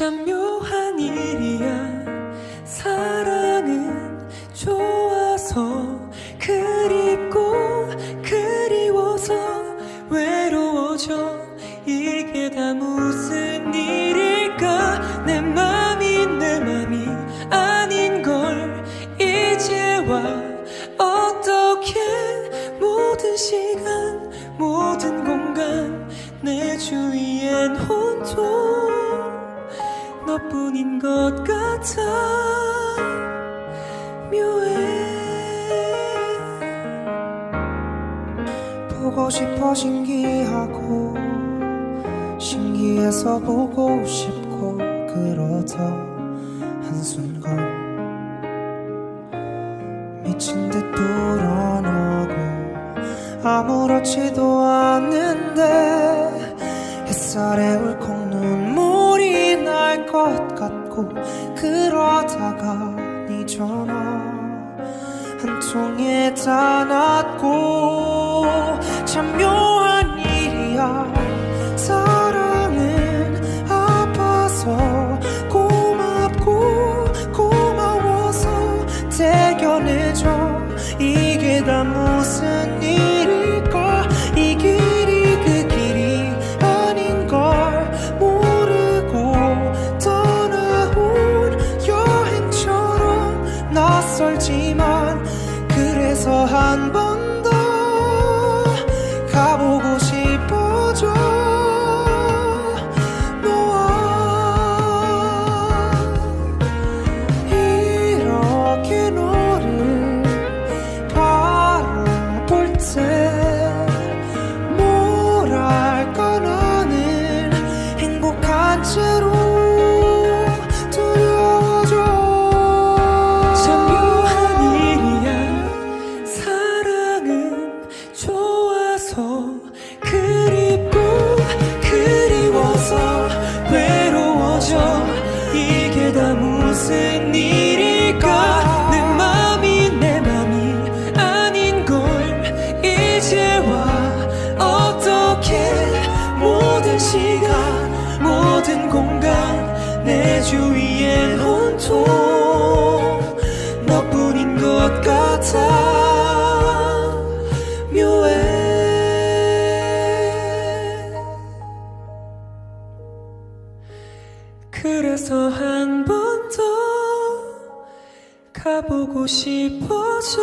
참 묘한 일이야. 사랑은 좋아서 그립고 그리워서 외로워져. 이게 다 무슨 일일까? 내 맘이 내 맘이 아닌 걸 이제와 어떻게 모든 시간 모든 공간 내 주위엔 혼돈 너뿐인 것 같아. 묘해. 보고 싶어 신기하고 신기해서 보고 싶고 그러다 한순간. 미친 듯 불안하고 아무렇지도 않는데 햇살에 울컥 것 같고 그러다가 네 전화 한 통에 닿았고 참 묘한 일이야. 사랑은 아파서 고맙고 고마워서 대견해져 이게 다 무슨 일 한번 시간 모든 공간 내 주위엔 온통 너뿐인 것 같아. 묘해. 그래서 한 번 더 가보고 싶어져